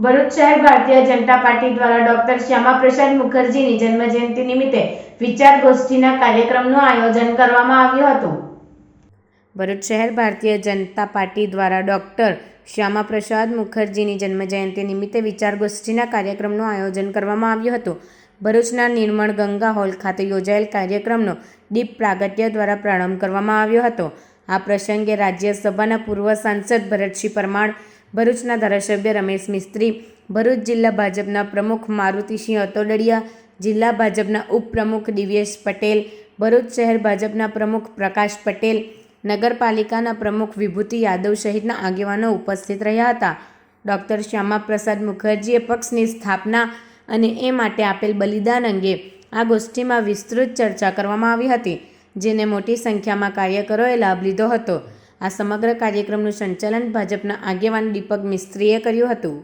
ભરૂચ શહેર ભારતીય જનતા પાર્ટી દ્વારા ડોક્ટર શ્યામાપ્રસાદ મુખર્જીની જન્મજયંતિ નિમિત્તે વિચાર ગોષ્ઠીના કાર્યક્રમનું આયોજન કરવામાં આવ્યું હતું. ભરૂચ શહેર ભારતીય જનતા પાર્ટી દ્વારા ડોક્ટર શ્યામાપ્રસાદ મુખર્જીની જન્મજયંતિ નિમિત્તે વિચાર ગોષ્ઠીના કાર્યક્રમનું આયોજન કરવામાં આવ્યું હતું. ભરૂચના નિર્મળ ગંગા હોલ ખાતે યોજાયેલ કાર્યક્રમનો દીપ પ્રાગટ્ય દ્વારા પ્રારંભ કરવામાં આવ્યો હતો. આ પ્રસંગે રાજ્યસભાના પૂર્વ સાંસદ ભરતસિંહ પરમાર ભરૂચના ધારાસભ્ય રમેશ મિસ્ત્રી, ભરૂચ જિલ્લા ભાજપના પ્રમુખ મારુતિસિંહ અતોડડિયા, જિલ્લા ભાજપના ઉપપ્રમુખ દિવ્યેશ પટેલ, ભરૂચ શહેર ભાજપના પ્રમુખ પ્રકાશ પટેલ, નગરપાલિકાના પ્રમુખ વિભૂતિ યાદવ સહિતના આગેવાનો ઉપસ્થિત રહ્યા હતા. ડૉક્ટર શ્યામાપ્રસાદ મુખર્જીએ પક્ષની સ્થાપના અને એ માટે આપેલ બલિદાન અંગે આ ગોષ્ઠીમાં વિસ્તૃત ચર્ચા કરવામાં આવી હતી, જેને મોટી સંખ્યામાં કાર્યકરોએ લાભ લીધો હતો. આ સમગ્ર કાર્યક્રમનું સંચાલન ભાજપના આગેવાન દીપક મિસ્ત્રીએ કર્યું હતું.